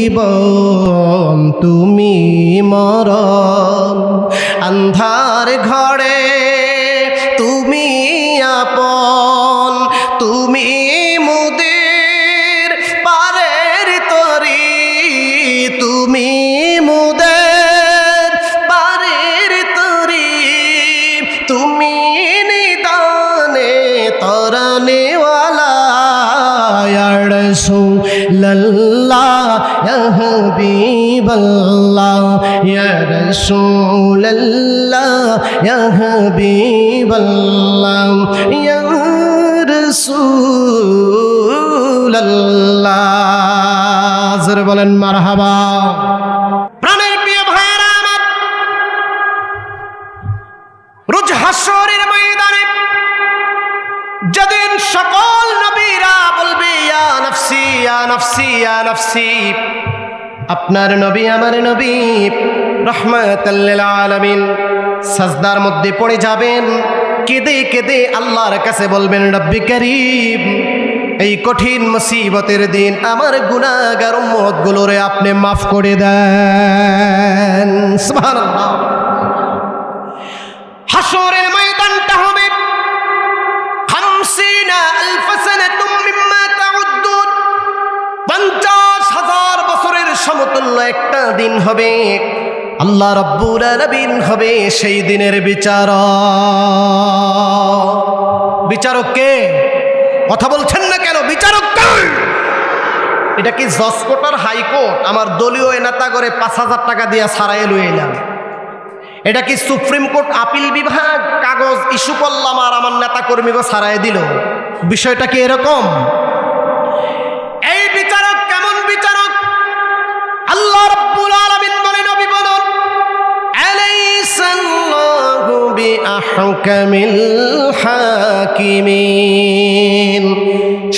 জীবন তুমি মরণ। رسول الله يا حبيب الله يا رسول الله يا حبيب الله يا رسول الله জোরে বলেন মারহাবা প্রাণের প্রিয় ভাইয়েরা আমার রোজ হাসরের ময়দানে যেদিন সকল নবীরা বলবে ইয়া আপনার নবী, আমার নবী রহমাতাল্লিল আলামিন। সাজদার মধ্যে পড়ে যাবেন, কেঁদে কেঁদে আল্লাহর কাছে বলবেন, রব্বি করিম, এই কঠিন মুসিবতের দিন আমার গুনাহগার উম্মতগুলোরে আপনি মাফ করে দেন। হাসরের সমতুল্য একটা দিন হবে। আল্লাহ রব্বুর আলামিন হবে সেই দিনের বিচারক। বিচারক কে? কথা বলছেন না কেন? বিচারক এটা কি কোর্ট হাইকোর্ট? আমার দলীয় নেতা করে পাঁচ হাজার টাকা দিয়া সারাই লয়ে এলাম এটা কি সুপ্রিম কোর্ট আপিল বিভাগ? কাগজ ইস্যু করলাম আর আমার নেতা কর্মীকে সারাই দিল। বিষয়টা কি এরকম? বিআহকামিল হাকিমিন।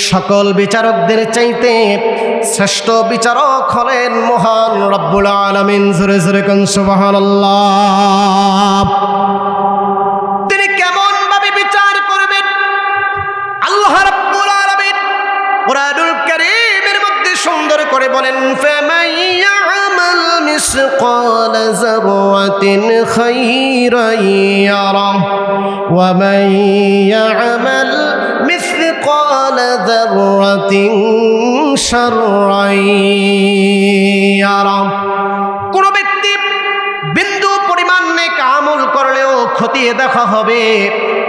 সকল বিচারকদের চাইতে শ্রেষ্ঠ বিচারক হলেন মহান রব্বুল আলমিন। জোরে জোরে কোন যাররাতিন খাইরান ইয়ারা ওয়া মান ইয়ামাল মিসকাল যাররাতিন শাররান ইয়ারা কোন ব্যক্তি বিন্দু পরিমাণ নেক আমল করলেও খতিয়ে দেখা হবে।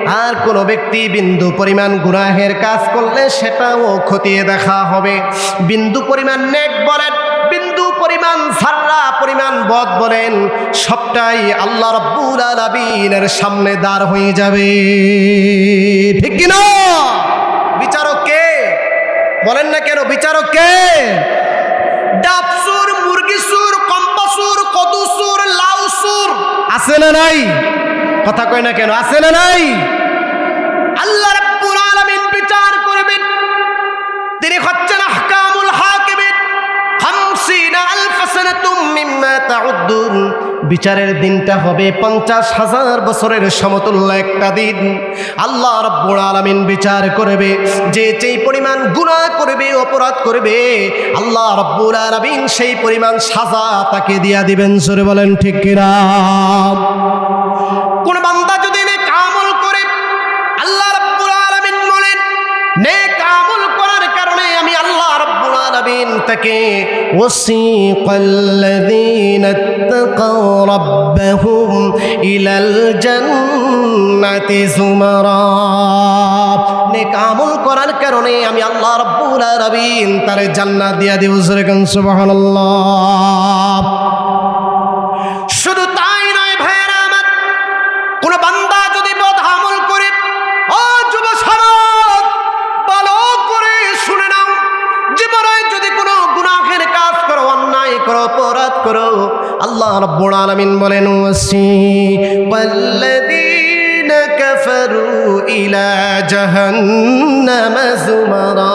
আর কোনো ব্যক্তি বিন্দু পরিমাণ গুনাহের কাজ করলে সেটাও খতিয়ে দেখা হবে। বিন্দু পরিমাণ নেক বলেন, বিন্দু পরিমাণ সাররা, পরিমাণ বদ বলেন, সবটাই আল্লাহ রব্বুল আলামিনের সামনে দাঁড় হয়ে যাবে। ঠিক কিনা বিচারক কে? বলেন না কেন, বিচারক কে? ডাবসুর মুরগিসুর কম্পাসুর কদুসুর লাউসুর আছে না নাই? কথা কয় না কেন? আছে না নাই? আল্লাহ রাব্বুল আলামিন বিচার করবেন। তিনি হচ্ছেন আহকামুল হাকিমিন। খামসিনা আলফ সানাতুম মিম্মা তাউদ্দুন। বিচারের দিনটা হবে পঞ্চাশ হাজার বছরের সমতুল্য একটা দিন। আল্লাহ রব্বুল আলামিন বিচার করবে, যে যেই পরিমাণ গুনাহ করবে, অপরাধ করবে, আল্লাহ রব্বুল আলামিন সেই পরিমাণ সাজা তাকে দিয়া দিবেন। সরে বলেন ঠিক কিনা? নেক আমল করার কারণে আমি আল্লাহ রাব্বুল আলামিন তাকে ওয়াসিকাল্লাযীনা ইত্তাকাও রাব্বাহুম ইলাল জান্নাতি যুমারা। নেক আমল করার কারণে আমি আল্লাহ রাব্বুল আলামিন তারে জান্নাত দিয়া দিব। সুবহানাল্লাহ। রব্বুল আলামিন বলেন কাফারু ইলা জাহান্নাম যুমারা।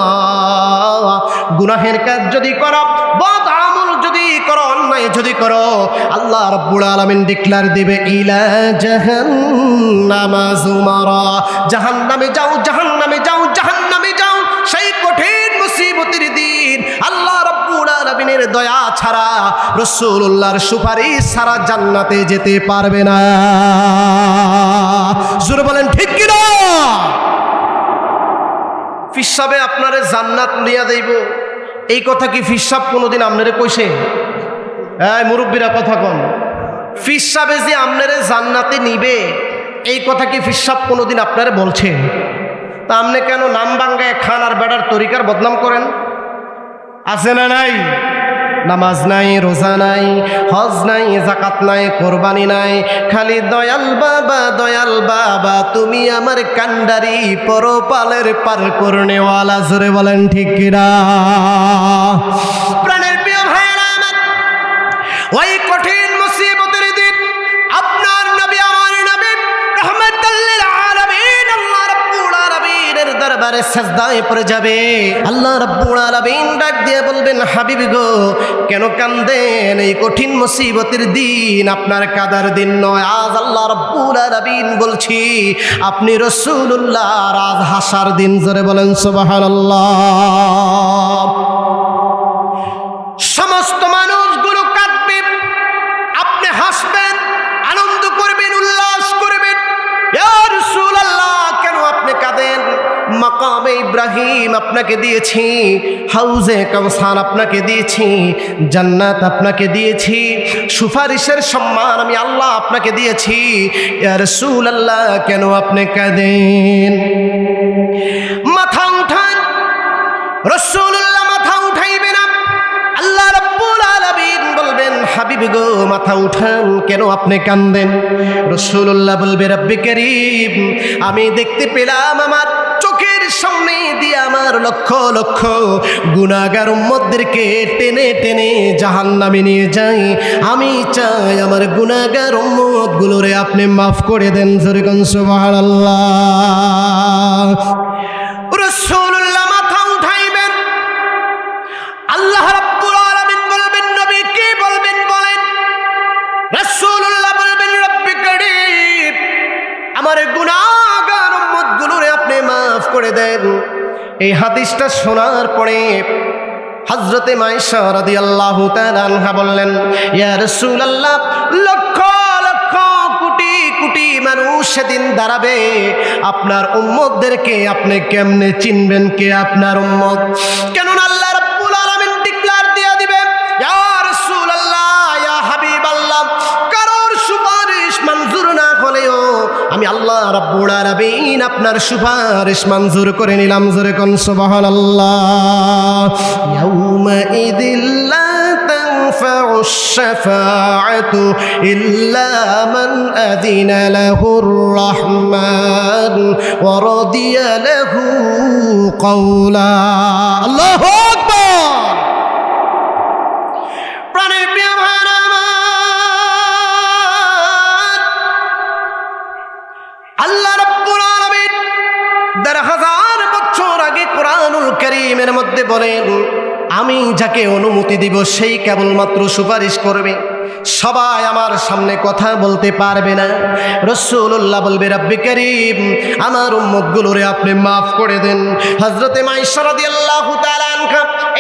গুনাহের কাজ যদি করো, বদ আমল যদি করো, অন্যায় যদি করো, আল্লাহ রব্বুল আলামিন ডিক্লার দিবে, ইলা জাহান্নাম যুমারা। জাহান্নামে যাও জাহান্নামে যাও জাহান্নামে যাও, সেই আলামিনের দয়া ছাড়া রসুল্লাহর সুপারিশ ছাড়া জান্নাতে যেতে পারবে না। জোরে বলেন, ঠিক কি না ফিসাবে আপনারে জান্নাত নিয়া দেব এই কথা কি ফিসাব কোনোদিন আপনারে কইছে? হ্যাঁ মুরব্বীরা কথা কন। ফিসাবে যে আপনারে জান্নাতে নিবে, এই কথা কি ফিসাব কোনোদিন আপনারে বলছে? তা আপনি কেন নাম বাঙ্গায় খান আর বেড়ার তরিকার বদনাম করেন? আছে না নাই? নামাজ নাই, রোজা নাই, হজ নাই জাকাত নাই, কোরবানি নাই। খালি দয়াল বাবা দয়াল বাবা, তুমি আমার কান্ডারি পরপালের পার করনেওয়ালা, জোরে বলেন ঠিক কিরা প্রাণের প্রিয় ভাইয়েরা আমার, ওই কঠিন দরবারে সাজদায় পড়ে যাবে। আল্লাহ রাব্বুল আলামিন ডাক দিয়ে বলবেন, হাবিব গো, কেন কান্দেন? এই কঠিন মুসিবতের দিন আপনার কাদার দিন নয়। আজ আল্লাহ রাব্বুল আলামিন বলছি, আপনি রাসূলুল্লাহ আজ হাসার দিন। জোরে বলেন, সুবহানাল্লাহ। ইব্রাহিম আপনাকে দিয়েছি, হাউজে কাউসার আপনাকে দিয়েছি, জান্নাত আপনাকে দিয়েছি, সুপারিশের সম্মান আমি আল্লাহ আপনাকে দিয়েছি। ইয়া রাসূলুল্লাহ, কেন আপনি কাঁদেন? মাথা উঠান। রসুল্লাহ মাথা উঠাইবে না আল্লাহ রাব্বুল আলামিন বলবেন, হাবিব গো, মাথা উঠান, কেন আপনি কান্দেন রসুল্লাহ বলবে, রব্বি করিম, আমি দেখতে পেলাম আমার সামনে দিয়ে আমার লক্ষ লক্ষ গুণাগার উম্মতদেরকে টেনে টেনে জাহান নামে নিয়ে যাই। আমি চাই আমার গুণাগার উম্মত গুলোরে আপনি মাফ করে দেন সরগঞ্জ মহারাল্লা রসুল্লাহ করে দেন এই হাদিসটা শোনার পরে হজরতে আনহা বললেন সুল আল্লাহ লক্ষ লক্ষ কোটি কোটি মানুষ সেদিন দাঁড়াবে। আপনার উম্মতদেরকে আপনি কেমনে চিনবেন কে আপনার উম্মত? কেননা আপনার সুপারিশ মঞ্জুর করে নিলাম জোরে কোন সুবহানাল্লাহ ইয়াউমা ইদিল্লা تنفع الشفاعة إلا من أذن له الرحمن ورضي له قولا الله أكبر করিমের মধ্যে বলেন, আমি যাকে অনুমতি দিব সেই কেবলমাত্র সুপারিশ করবে। সবাই আমার সামনে কথা বলতে পারবে না। রসুল্লাহ বলবে, রাব্বি করিম, আমার উম্মতগুলোরে আপনি মাফ করে দেন। হজরতে মাইশরাদি আল্লাহ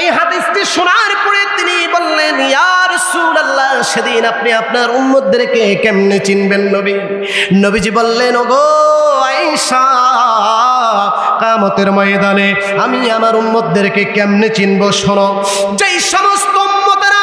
এই হাদিসটি শোনার পরে তিনি বললেন ইয়ার রাসূলুল্লাহ, সেদিন আপনি আপনার উম্মতদেরকে কেমনে চিনবেন নবী? নবীজি বললেন, ওগো আয়েশা কামতের ময়দানে আমি আমার উম্মতদেরকে কেমনে চিনব, শোনো। যেই সমস্ত উম্মতেরা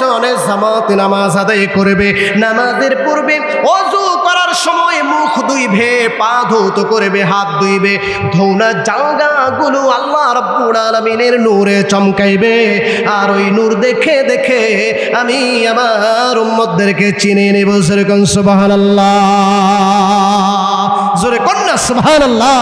পেছনে জামাত নামাজ আদায় করবে। নামাজের পূর্বে অজু করার সময় মুখ ধুইবে, পা ধৌত করবে, হাত ধুইবে। ধৌনা জায়গাগুলো আল্লাহ রব্বুল আলমিনের নূরে চমকাইবে। আর ওই নূর দেখে দেখে আমি আমার উম্মতদেরকে চিনে নেব সেরকম সুবাহান আল্লাহ জোরে কন্যা সুবাহান আল্লাহ